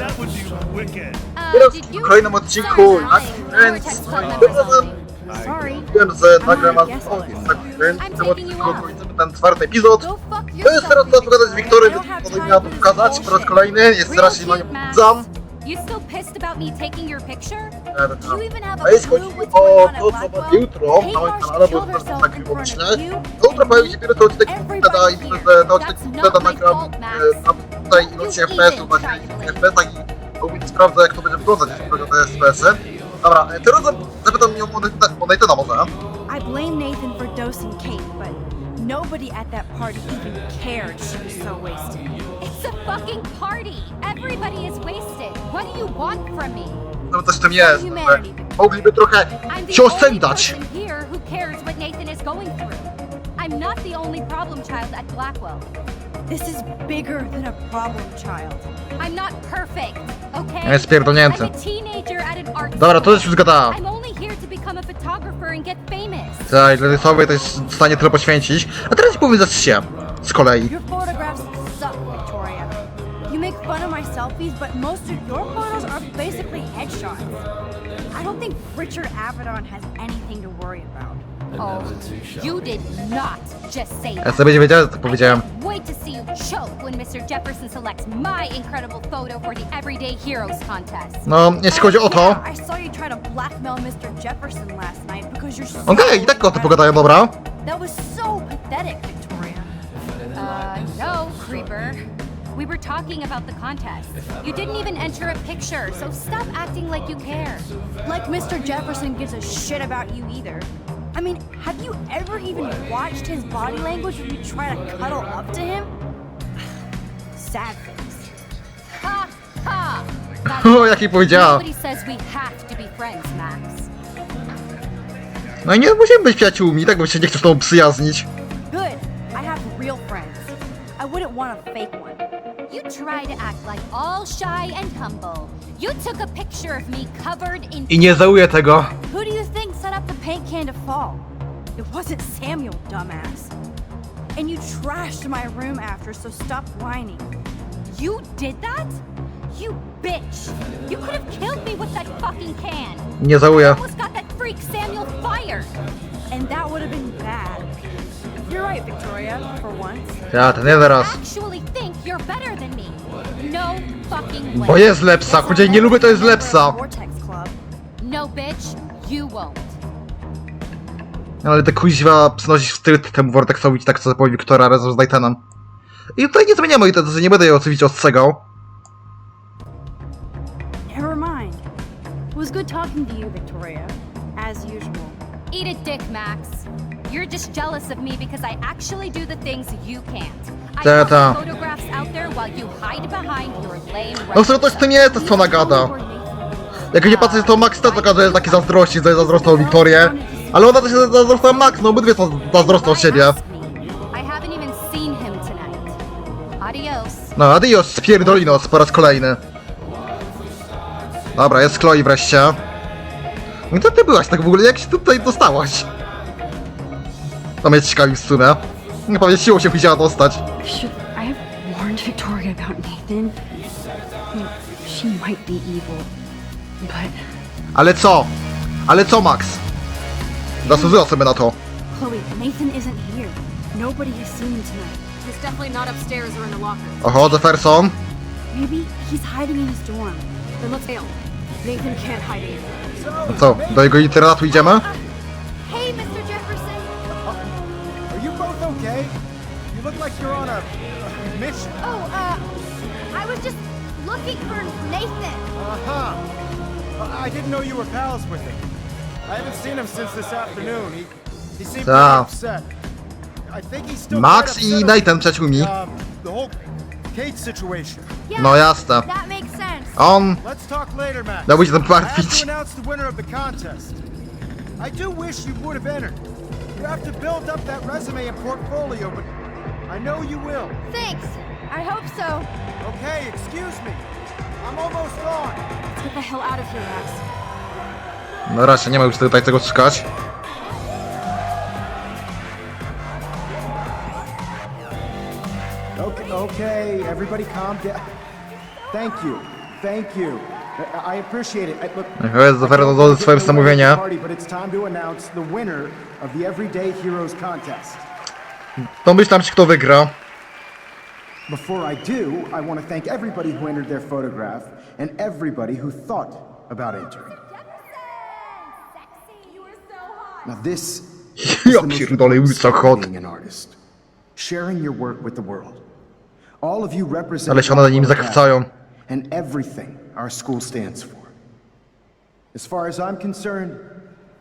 That would be wicked. Uh, Teraz did w you... kolejnym odcinku No. Sorry. wiem, że nagram I'm was Friends. I'm W tym odcinku kończymy ten czwarty epizod. Go fuck To jest teraz yourself, czas pogadać z Wiktorem, więc to this pokazać po raz kolejny. Jest strasznie na nią shit, Max. zam. You still pissed about me taking your picture? You even have A jeśli clue chodzi what's o going on to, at co Blackwell? na bo killed to herself tak in front of you jutro pojawi się pierwszy odcinek Wteda i myślę, że ten odcinek my nagram fault, Max. tam tutaj ilości You FPS-ów, even właśnie tried to blame FPS-ach i ogólnie sprawdzę jak to będzie wyglądać, jeśli chodzi o te FPS-y. Dobra, teraz zapytam mnie o Nathana może. I blame Nathan for dosing Kate, but nobody at that party even cared she was so wasted. It's a fucking party. Everybody is wasted. What do you want from me? No coś w tym jest, że mogliby trochę I'm się the only oszczędzać. person here who cares what Nathan is going through. I'm not the only problem child at Blackwell. This is bigger than a problem child. I'm not perfect, okay? Jest pierdolnięty. I'm a teenager at an art Dobra, to już już gadała. I'm only here to become a photographer and get famous. Tak, dla tej sobie to jest w stanie tyle poświęcić. A teraz powiedz się z kolei. Your photographs suck, Victoria. You make fun of my selfies, but most of your photos are basically headshots. I don't think Richard Avedon has anything to worry about. Oh, you did not just say Ja that. sobie będzie wiedział, co powiedziałem. Wait to see you choke when Mr. Jefferson selects my incredible photo for the Everyday Heroes contest. No, jeśli chodzi o to... I saw you try to blackmail Mr. Jefferson last night because you're so Okej, i tak o tym pogadają, dobra. That was so pathetic, Victoria. Uh, no, creeper. We were talking about the contest. You didn't even enter a picture, so stop acting like you care. Like Mr. Jefferson gives a shit about you either. I mean, have you ever even watched his body language when you try to cuddle up to him? Sad face. Ha ha! O, jak jej powiedziała. Nobody says we have to be friends, Max. No i nie musimy być przyjaciółmi, tak bo się nie chcesz z tobą przyjaznić. Good. I have real friends. I wouldn't want a fake one. You try to act like all shy and humble. You took a picture of me covered in. I nie żałuję tego. Set up the paint can to fall? It wasn't Samuel, dumbass. And you trashed my room after, so stop whining. You did that? You bitch! You could have killed me with that fucking can. Nie żałuję. Almost got that freak Samuel fired. And that would have been bad. You're right, Victoria, for once. Ja, to nie teraz. Actually think you're better than me. No fucking way. Bo jest lepsza, jej nie lubię, to jest lepsza. Vortex Club. No bitch, you won't. No, Ale te kuźwa przynosić wstyd temu Vortexowi, tak co powie Wiktora razem z Nathanem. I tutaj nie zmieniamy i to że nie będę jej oczywiście ostrzegał. Never mind. It was good talking to you, Victoria. As usual. Eat a dick, Max. You're just jealous of me because I actually do the things you can't. I Ta, ta. photographs out there while you hide behind your lame No w sumie to z tym jest, to co ona gada. Jak nie patrzeć to Max też taka, że jest taki zazdrości, że zazdrosną o Wiktorię. Ale ona też jest zazdrosna Max, no obydwie są zazdrosne o siebie. No, adios, spierdolinos po raz kolejny. Dobra, jest Chloe wreszcie. No i to ty byłaś tak w ogóle, jak się tutaj dostałaś? To mnie ciekawi w sumie. No pewnie siłą się musiała dostać. Should I have warned Victoria about Nathan? I mean, she might be evil, but Ale co? Ale co, Max? Zasłużyła sobie na to. Chloe, Nathan isn't here. Nobody has seen him tonight. he's definitely not upstairs or in the locker. Oho, Jefferson. Maybe he's hiding in his dorm. Then let's fail. Nathan can't hide here. No co, do jego internatu idziemy? Hey, Mr. Jefferson. Are you both okay? You look like you're on a, a mission. Oh, uh, I was just looking for Nathan. Uh-huh. Uh, I didn't know you were pals with him. I haven't seen him since this afternoon. He, he seemed Ta. upset. I think he's still Max quite i upset Nathan przyjaciółmi. about, um, the whole Kate situation. Yeah, No jasne. that makes sense. On Let's talk later, Max. miał być tym I have martwić. to announce the winner of the contest. I do wish you would have entered. You have to build up that resume and portfolio, but I know you will. Thanks. I hope so. Okay, excuse me. I'm almost gone. Let's get the hell out of here, Max. No raczej nie ma już tutaj tego szukać. Okay, okay, everybody calm down. Thank you. Thank you. I, appreciate it. I, look, jest can't do get swoje in the way of the przemówienie. party, but it's time to announce the winner of the Everyday Heroes contest. Domyślam się, kto wygra. Before I do, I want to thank everybody who entered their photograph and everybody who thought about entering. Now this is Ja the most pierdolę, important so step of hot. being an artist. Sharing your work with the world. All of you represent Ale się one nim zachwycają. and everything our school stands for. As far as I'm concerned,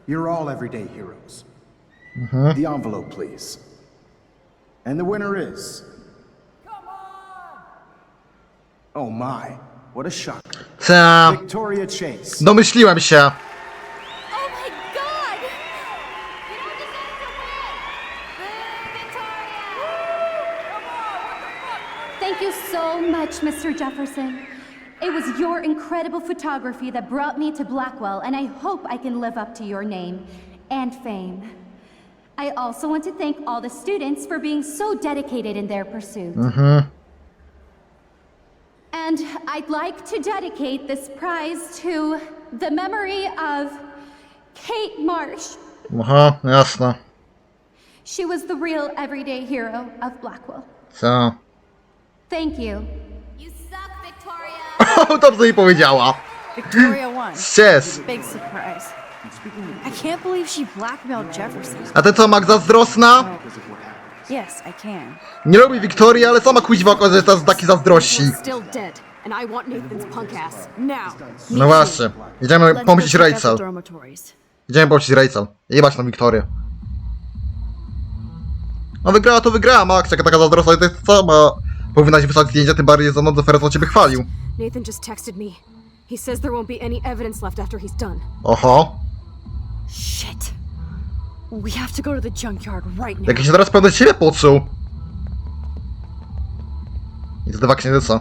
you're all everyday heroes. Mm-hmm. The envelope, please. And the winner is. Oh my, what a shock. Ta, Victoria Chase. domyśliłem się. Oh my god! You don't deserve to win! Boo, Victoria! Thank you so much, Mr. Jefferson. It was your incredible photography that brought me to Blackwell, and I hope I can live up to your name and fame. I also want to thank all the students for being so dedicated in their pursuit. Mm-hmm. And I'd like to dedicate this prize to the memory of Kate Marsh. Uh-huh, Aha, jasne. She was the real everyday hero of Blackwell. So. Thank you. Suck, Victoria. Dobrze jej powiedziała. Victoria won. Yes. Big surprise. I can't believe she blackmailed Jefferson. A ty co, Max zazdrosna? Yes, I can. Nie lubi Wiktorii, ale sama kuźwa okazuje się taki zazdrości. still dead, and I want Nathan's punk ass now. No właśnie. Idziemy pomścić Rachel. Idziemy pomścić Rachel. Jebać na Wiktorię. No wygrała to wygrała, Max, jaka taka zazdrosna, to jest sama. Powinnaś wysłać zdjęcia, tym bardziej za noc Ferret ciebie chwalił. Nathan just texted me. He says there won't be any evidence left after he's done. Oho. Shit. We have to go to the junkyard right now. Jak się teraz pewnie siebie poczuł. I to dwa księżyca.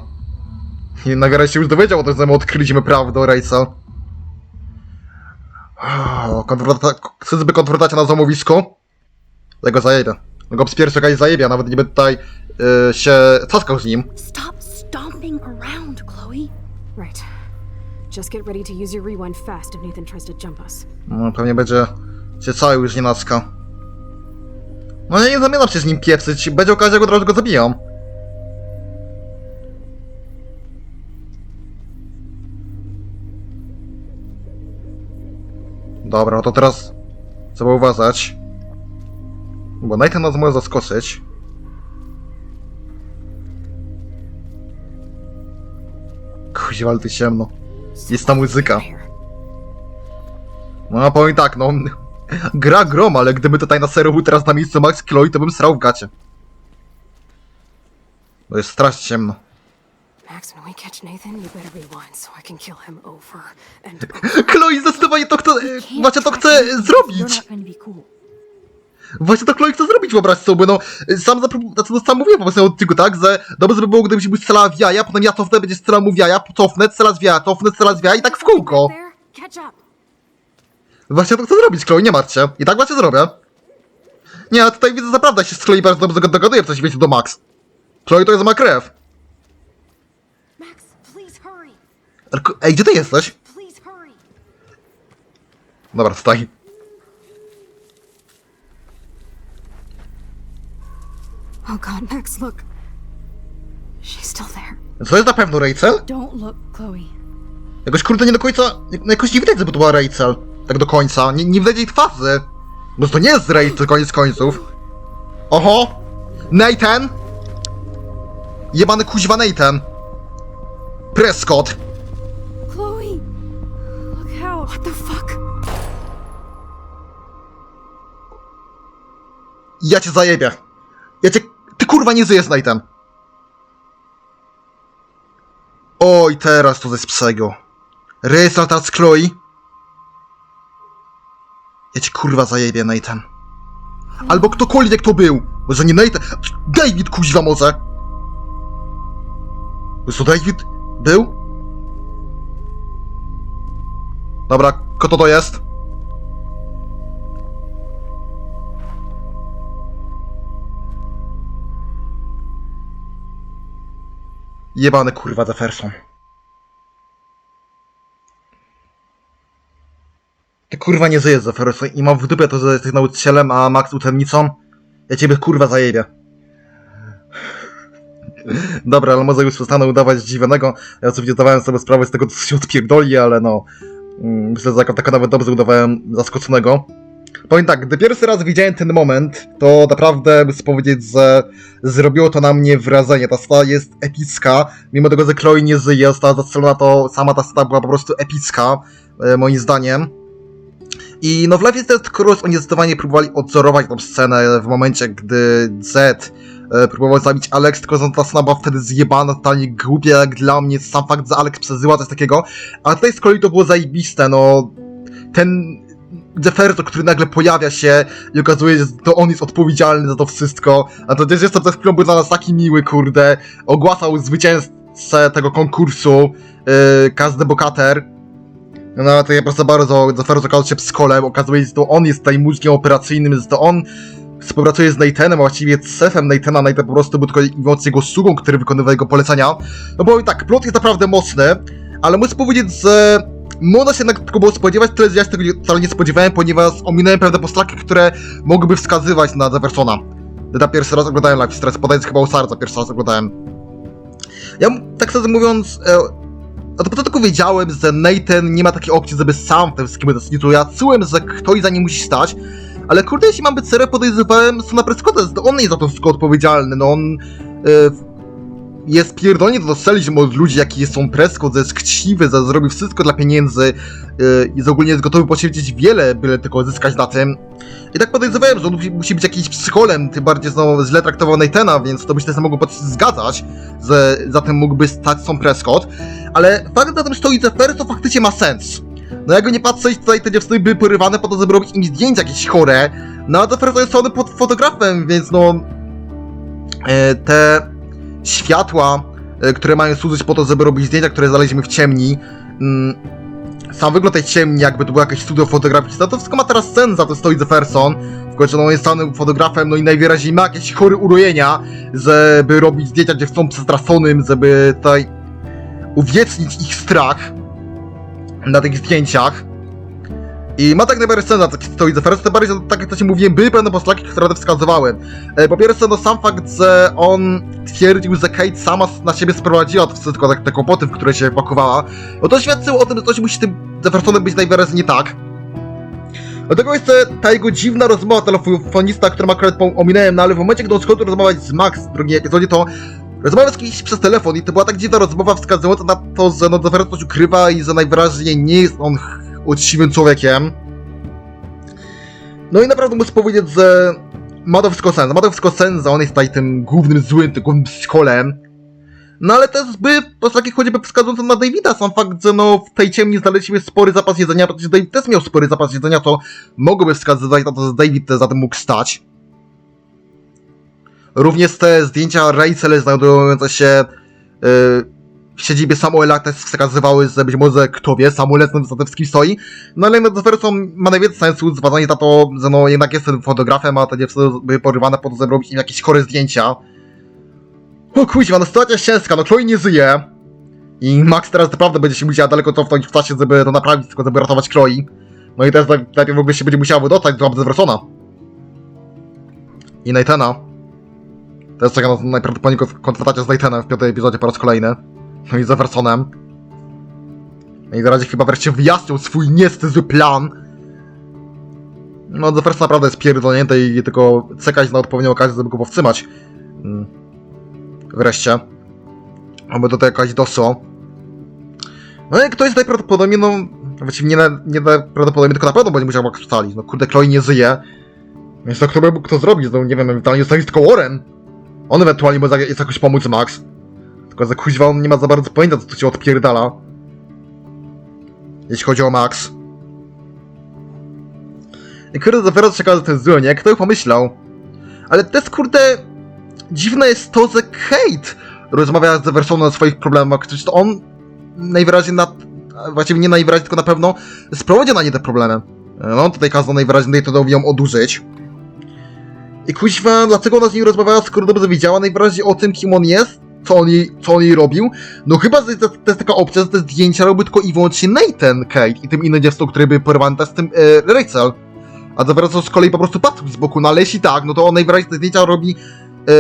I nagle się już dowiedział o tym, że my odkryliśmy prawdę konfronta- Czyżby konfrontacja na zamowisku? Tego zajebie. Go wspierać jakaś zajebie, a nawet nie będę tutaj y, się caskał z nim. Stop stomping around, Chloe. Right. Just get ready to use your rewind fast if Nathan tries to jump us. No, pewnie będzie się cały już nienacka. No ja nie zamierzam się z nim pieprzyć, będzie okazja, jak od razu go zabijam. Dobra, to teraz trzeba uważać. Bo Nathan nas może zaskoczyć. Kuźwa, ale tu ciemno. Jest ta muzyka. No powiem tak, no. Gra grom, ale gdyby tutaj na serio był teraz na miejscu Max Chloe, to bym srał w gacie. Bo jest strasznie ciemno. Max, when we catch Nathan, you better rewind so I can kill him over and Chloe zdecydowanie to chce, właśnie to chce zrobić. not going to be cool. Właśnie to Chloe chce zrobić, wyobraź sobie, no. Sam, znaczy, no, sam mówiłem po prostu od tego, tak, że dobrze by było, gdybyś był strzelała w jaja, potem ja cofnę, będzie strzelał mu w jaja, cofnę, strzela z jaja, cofnę, strzela z jaja i tak w kółko. Właśnie to chcę zrobić, Chloe, nie martw się. I tak właśnie zrobię. Nie, a tutaj widzę, naprawdę się z Chloe bardzo dobrze dogaduję w coś wiecie do Max. Chloe to jest ma krew. Ej, gdzie ty jesteś? Dobra, tutaj. Oh god, Max, look. She's still there. Co jest na pewno Rachel? Don't look, Chloe. Jakoś kurde nie do końca, no jakoś nie widać, żeby to była Rachel. Tak do końca, nie, nie widać jej twarzy. Bo to nie jest Rachel, koniec końców. Oho! Nathan! Jebany kuźwa Nathan! Prescott! Chloe! Look out! What the fuck? Ja cię zajebię. Ja cię... Ty kurwa nie żyjesz, Nathan. Oj, teraz to ze psego. Rachel teraz Chloe. Ja cię kurwa zajebię, Nathan. Albo ktokolwiek to był. Może nie Nathan. David kuźwa może. Co David był? Dobra, kto to jest? Jebane kurwa za ferfą. Ty kurwa nie żyjesz za i mam w dupie to, że jesteś nauczycielem, a Max uczennicą. Ja ciebie kurwa zajebię. Dobra, ale może już przestanę udawać dziwnego. Ja oczywiście zdawałem sobie sprawę z tego, co się odpierdoli, ale no... Mm, myślę, że taka nawet dobrze udawałem zaskoczonego. Powiem tak, gdy pierwszy raz widziałem ten moment, to naprawdę muszę powiedzieć, że zrobiło to na mnie wrażenie. Ta scena jest epicka, mimo tego, że Chloe nie żyje, została zastrzelona, to sama ta scena była po prostu epicka, e, moim zdaniem. I no w Life is Dead Cruise oni zdecydowanie próbowali odzorować tą scenę w momencie, gdy Z e, próbował zabić Alex, tylko że ta scena była wtedy zjebana, totalnie głupia jak dla mnie, sam fakt, że Alex przeżyła, coś takiego. A tutaj z kolei to było zajebiste, no... Ten Jefferson, który nagle pojawia się i okazuje się, że to on jest odpowiedzialny za to wszystko. A to też jest co chwilą był dla nas taki miły, kurde. Ogłaszał zwycięzcę tego konkursu, yy, każdy bohater. No to ja proszę bardzo, Jefferson okazał się psycholem, okazuje się, że to on jest tutaj mózgiem operacyjnym, że to on współpracuje z Nathanem, a właściwie z szefem Nathana, Nathan po prostu był tylko i jego sługą, który wykonywał jego polecenia. No bo i tak, plot jest naprawdę mocny, ale muszę powiedzieć, że można się jednak tylko było spodziewać, tyle że ja się tego nie- wcale nie spodziewałem, ponieważ ominąłem pewne postacie, które mogłyby wskazywać na Jeffersona. Gdy pierwszy raz oglądałem Life Strange, podając chyba Usarza pierwszy raz oglądałem. Ja tak szczerze mówiąc, e, od początku wiedziałem, że Nathan nie ma takiej opcji, żeby sam w tym wszystkim uczestniczył. Ja czułem, że ktoś za nim musi stać, ale kurde, jeśli mam być serio, podejrzewałem Sona Prescotta, on jest za to wszystko odpowiedzialny, no on... E, jest pierdolnie to dostrzelić od ludzi, jaki on Prescott, że jest chciwy, że zrobi wszystko dla pieniędzy yy, i że ogólnie jest gotowy poświęcić wiele, byle tylko zyskać na tym. I tak podejrzewałem, że on musi, być jakimś psycholem, tym bardziej znowu źle traktował Nathana, więc to się mogło pod- zgadzać, że za tym mógłby stać Son Prescott. Ale fakt, że za tym stoi Jeffer, to faktycznie ma sens. No jakby nie patrzeć, tutaj te dziewczyny były porywane po to, żeby robić im zdjęcia jakieś chore. No a Jeffer to jest pod fotografem, więc no... E, te światła, e, które mają służyć po to, żeby robić zdjęcia, które znaleźliśmy w ciemni. Mm, Sam wygląd tej ciemni, jakby to było jakieś studio fotograficzne, to wszystko ma teraz sens, za to stoi Jefferson. W końcu on jest samym fotografem, no i najwyraźniej ma jakieś chory urojenia, żeby robić zdjęcia, gdzie chcą przestrasonym, żeby tutaj uwiecznić ich strach na tych zdjęciach. I ma tak najbardziej sens, za to stoi Jefferson, tym bardziej, tak jak ci mówiłem, były pewne poszlaki, które wskazywały. E, Po pierwsze, no sam fakt, że on twierdził, że Kate sama na siebie sprowadziła to wszystko, te, te kłopoty, w które się pakowała, no to świadczyło o tym, że coś musi tym Jeffersonem być najwyraźniej nie tak. Dlatego jest ta jego dziwna rozmowa telefonista, którą akurat ominąłem, no ale w momencie, gdy on skończył rozmawiać z Max w drugim epizodzie, to rozmawiał z kimś przez telefon i to była tak dziwna rozmowa wskazująca na to, że no Jefferson coś ukrywa i że najwyraźniej nie jest on uczciwym człowiekiem. No i naprawdę muszę powiedzieć, że ma to wszystko sens. Ma to wszystko sens, że on jest tutaj tym głównym złym, tym głównym psycholem. No ale też by postaci choćby wskazujące na Davida, sam fakt, że no w tej ciemni znaleźliśmy spory zapas jedzenia, przecież David też miał spory zapas jedzenia, co mogłoby wskazywać na to, że David za tym mógł stać. Również te zdjęcia Rachel znajdujące się yy, w siedzibie Samuela też wskazywały, że być może kto wie, Samuel za tym wszystkim stoi. No ale no, Jefferson ma najwięcej sensu, zważanie na to, że no jednak jestem fotografem, a te dziewczyny były porywane po to, żeby robić im jakieś chore zdjęcia. O kuźwa, no sytuacja jest ciężka, no Chloe nie żyje. I Max teraz naprawdę będzie się musiał daleko cofnąć w czasie, żeby to naprawić, tylko żeby ratować Chloe. No i teraz naj- najpierw w ogóle się będzie musiała dostać do Jeffersona. I Nathana. Teraz czeka nas najprawdopodobniej konf- konfrontacja z Nathanem w piątej epizodzie po raz kolejny. No i z Jeffersonem. No i na razie chyba wreszcie wyjaśnił swój niestety plan. No, Jefferson naprawdę jest pierdolnięty i tylko czekać na odpowiednią okazję, żeby go powstrzymać. Mm. Wreszcie. Aby do tego jakaś doszło. No i ktoś najprawdopodobniej, no... Właściwie nie, nie najprawdopodobniej, tylko na pewno będzie musiał Max ustalić. No kurde, Chloe nie żyje. Więc to kto by mógł to zrobić? No nie wiem, ewentualnie zostawić tylko Warren. On ewentualnie może jakoś pomóc Max. Tylko, że kuźwa on nie ma za bardzo pojęcia, co tu się odpierdala. Jeśli chodzi o Max. I kurde, dopiero czeka, że to jest zły, nie? Kto by pomyślał? Ale też, kurde, dziwne jest to, że Kate rozmawia z Eversonem o swoich problemach, przecież to on najwyraźniej na... Właściwie nie najwyraźniej, tylko na pewno sprowadza na nie te problemy. No, tutaj kazał najwyraźniej to ją odurzyć. I kuźwa, dlaczego ona z nim rozmawiała, skoro dobrze wiedziała najwyraźniej o tym, kim on jest? Co on jej, co on jej robił. No chyba, to, to jest taka opcja, że te zdjęcia robił tylko i wyłącznie Nathan Kate i tym innym dziecko, które były porwane, jest tym e, Rachel. A Zeferson z kolei po prostu patrzył z boku, no ale jeśli tak, no to on najwyraźniej te zdjęcia robi e,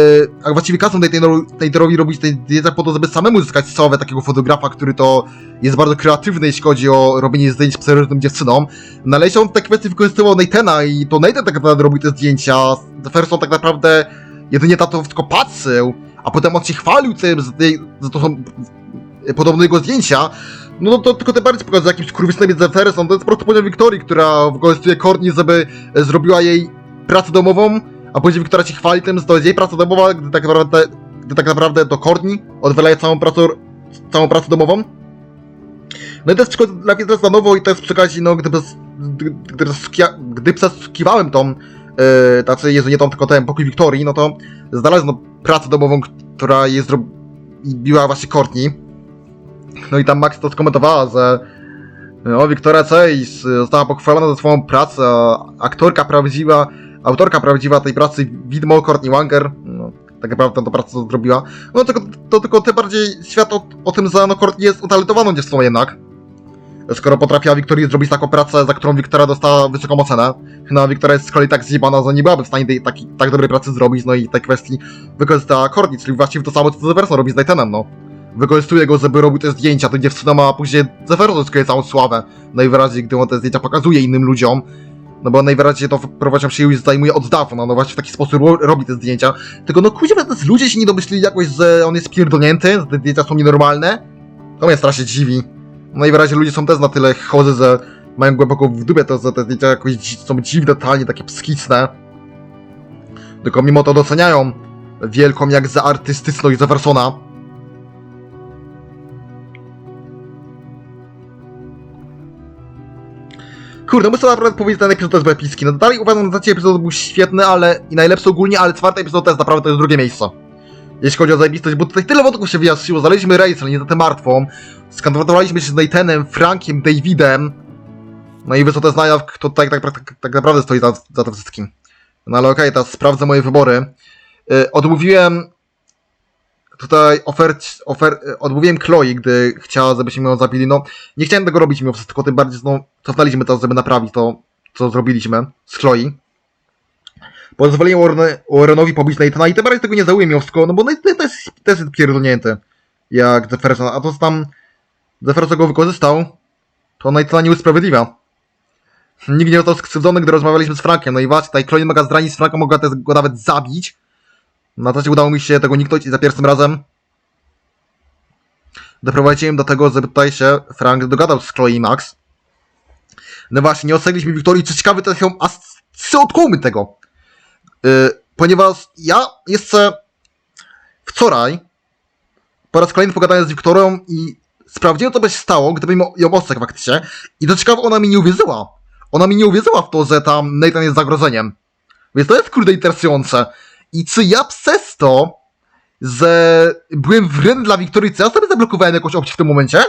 a właściwie kazał Natanowi robić te zdjęcia po to, żeby samemu zyskać sławę takiego fotografa, który to jest bardzo kreatywny, jeśli chodzi o robienie zdjęć z przeróżnym dziewczynom. No ale jeśli on w tej kwestii wykorzystywał Nathana i to Nathan tak naprawdę robił te zdjęcia, Jefferson tak naprawdę jedynie na to patrzył, a potem on się chwalił tym, że, tej- że to podobne jego zdjęcia, no to tylko tym bardziej pokazuje jakimś skurwysynem jest Jefferson, to jest po prostu poziom Wiktorii, która wykorzystuje Courtney, żeby e, zrobiła jej pracę domową, a później Wiktoria się chwali tym, że to jest jej praca domowa, gdy tak naprawdę, gdy tak naprawdę to Courtney odwalaje całą pracę, całą pracę domową. No i to jest przykład dla mnie teraz na nowo i to jest przy okazji, no gdy, gdy, gdy przeskiwałem tą, yy, tacy, Jezu, nie tą, tylko ten pokój Wiktorii, no to znalazłem pracę domową, która jest robiła właśnie Courtney. No i tam Max to skomentowała, że no, Wiktoria Chase została pochwalona za swoją pracę, a aktorka prawdziwa, autorka prawdziwa tej pracy, widmo Courtney Wanger, no, tak naprawdę tą pracę zrobiła. No tylko, to tylko tym bardziej świat o, o tym, że no, Courtney jest utalentowaną dziewczyną jednak. Skoro potrafiła Wiktorii zrobić taką pracę, za którą Wiktoria dostała wysoką ocenę. No a Wiktoria jest z kolei tak zjebana, że nie byłaby w stanie tej, taki, tak dobrej pracy zrobić, no i tej kwestii wykorzystała Courtney, czyli właściwie to samo, co Zeverson robi z Nathanem, no wykorzystuje go, żeby robił te zdjęcia, to dziewczyna a później Zeferon zyskuje całą sławę. Najwyraźniej, gdy on te zdjęcia pokazuje innym ludziom. No bo najwyraźniej to prowadzią się już zajmuje od dawna, no właśnie w taki sposób ro robi te zdjęcia. Tylko no kuźwa, ludzie się nie domyślili jakoś, że on jest pierdolnięty, że te zdjęcia są nienormalne. To mnie strasznie dziwi. No najwyraźniej ludzie są też na tyle chorzy, że mają głęboko w to, że te zdjęcia jakoś są dziwne, totalnie takie psychiczne. Tylko mimo to doceniają wielką jak za artystyczność Zefersona. Kurde, muszę naprawdę powiedzieć, że ten epizod to jest epicki. No dalej uważam, że trzeci epizod był świetny, ale i najlepszy ogólnie, ale czwarty epizod jest naprawdę to jest drugie miejsce. Jeśli chodzi o zajebistość, bo tutaj tyle wątków się wyjaśniło, znaleźliśmy Rachel, niestety martwą, skonfrontowaliśmy się z Nathanem, Frankiem, Davidem, no i wysoko znaja, kto tak, tak, tak, tak naprawdę stoi za, za tym wszystkim. No ale okej, teraz sprawdzę moje wybory. Yy, odmówiłem tutaj ofert, ofer, odmówiłem Chloe, gdy chciała, żebyśmy ją zabili. No, nie chciałem tego robić mimo wszystko, tym bardziej, no, cofnęliśmy to, żeby naprawić to, co zrobiliśmy z Chloe. Pozwoliłem Warren, Warrenowi pobić Nathana i tym bardziej tego nie żałuję mimo no bo Nathan to jest, to jest pierdolnięty, jak Jefferson, a to co tam Jefferson go wykorzystał, to Nathana nie usprawiedliwia. Nikt nie został skrzywdzony, gdy rozmawialiśmy z Frankiem, no i właśnie, tutaj Chloe mogła zranić z Franka, mogła też go nawet zabić, na to udało mi się tego uniknąć i za pierwszym razem doprowadziłem do tego, żeby tutaj się Frank dogadał z Chloe i Max. No właśnie, nie ostrzegliśmy Wiktorii, co ciekawe, to się a odkłómy tego. Yy, ponieważ ja jeszcze wczoraj po raz kolejny pogadałem z Wiktorią i sprawdziłem, co by się stało, gdybym ją ostrzegł faktycznie. I to ciekawe, ona mi nie uwierzyła. Ona mi nie uwierzyła w to, że tam Nathan jest zagrożeniem. Więc to jest kurde interesujące. I czy ja przez to, że byłem wredny dla Wiktorii, co ja sobie zablokowałem jakąś opcję w tym momencie?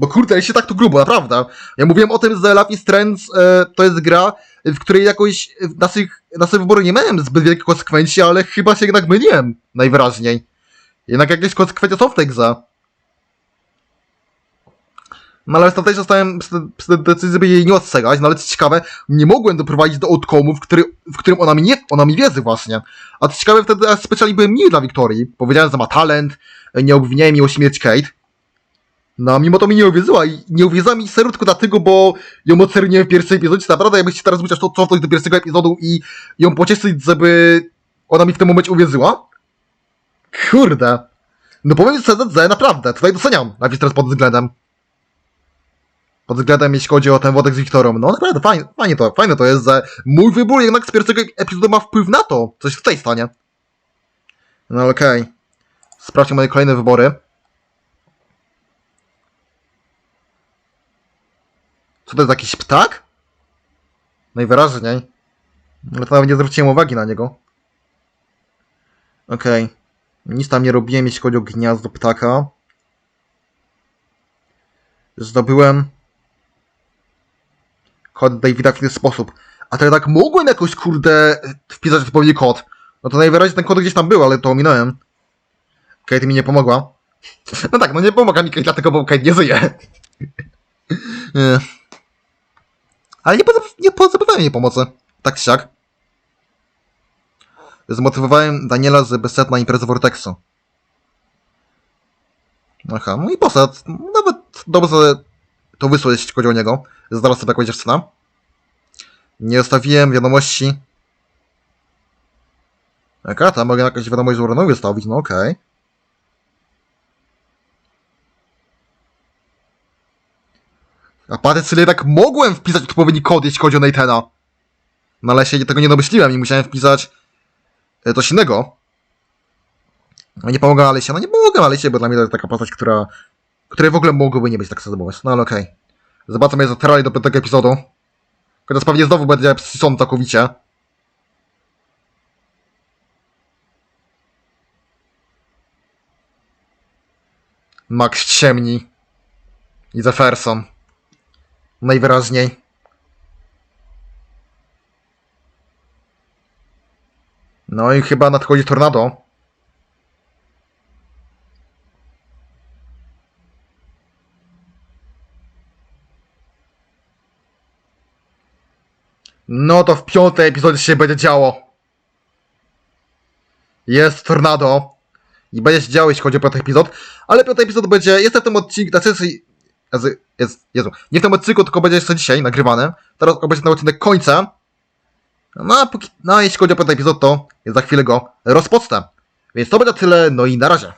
Bo kurde, jeśli tak to grubo, naprawdę. Ja mówiłem o tym, że Life is Strange e, to jest gra, w której jakoś w naszych, nasze wybory nie miałem zbyt wielkich konsekwencji, ale chyba się jednak myliłem, najwyraźniej. Jednak jakieś konsekwencje są w tej grze. No ale ostatecznie zostałem przy tej decyzji, żeby jej nie ostrzegać, no ale co ciekawe, nie mogłem doprowadzić do outcome'u, w, który, w którym ona mi nie, ona mi wierzy właśnie. A co ciekawe, wtedy ja specjalnie byłem miły dla Wiktorii. Powiedziałem, że ma talent, nie obwiniałem jej o śmierć Kate. No, mimo to mi nie uwierzyła i nie uwierzyła mi serio tylko dlatego, bo ją oceniłem w pierwszym epizodzie. Naprawdę, jakbyście teraz musiał to cofnąć do pierwszego epizodu i ją pocieszyć, żeby ona mi w tym momencie uwierzyła? Kurde. No powiem CZZ, naprawdę, tutaj doceniam Life is Strange pod względem pod względem jeśli chodzi o ten wątek z Wiktorą. No naprawdę fajnie, fajnie to, fajne to jest, że mój wybór jednak z pierwszego epizodu ma wpływ na to, co się tutaj stanie. No okej. Okay. Sprawdźmy moje kolejne wybory. Co to jest jakiś ptak? Najwyraźniej. Ale to nawet nie zwróciłem uwagi na niego. Okej. Okay. Nic tam nie robiłem, jeśli chodzi o gniazdo ptaka. Zdobyłem kod Davida w ten sposób. A to jednak mogłem jakoś, kurde, wpisać odpowiedni kod. No to najwyraźniej ten kod gdzieś tam był, ale to ominąłem. Kate mi nie pomogła. No tak, no nie pomogła mi Kate dlatego, bo Kate nie żyje. Nie. Ale nie, poza- nie pozabywałem jej pomocy. Tak siak. Zmotywowałem Daniela, żeby szedł na imprezę Vortexu. Aha, no i. Nawet dobrze to wysłał, jeśli chodzi o niego. Znalazł sobie jakąś dziewczynę. Nie zostawiłem wiadomości. Jaka? Tam mogę jakąś wiadomość z Warrenowi wystawić, no okej. A patrzę, czyli tak mogłem wpisać odpowiedni kod, jeśli chodzi o Nathana. No ale się tego nie domyśliłem i musiałem wpisać e, coś innego. No nie pomogę Alicie, no nie pomogę Alicie, bo dla mnie to jest taka postać, która... której w ogóle mogłoby nie być tak zabawować. No ale okej. Zobaczymy za trali do piątego epizodu. Teraz pewnie znowu będzie psyson całkowicie. Max ciemni. I Jefferson. Najwyraźniej. No i chyba nadchodzi tornado. No to w piątej epizodzie się będzie działo. Jest tornado. I będzie się działo, jeśli chodzi o piąty epizod. Ale piąty epizod będzie, jest na tym odcinku, znaczy, jest, jest, Jezu, nie w tym odcinku, tylko będzie jeszcze dzisiaj nagrywane. Teraz będzie ten odcinek końca. No a, póki, no, jeśli chodzi o piąty epizod, to za chwilę go rozpocznę. Więc to będzie tyle, no i na razie.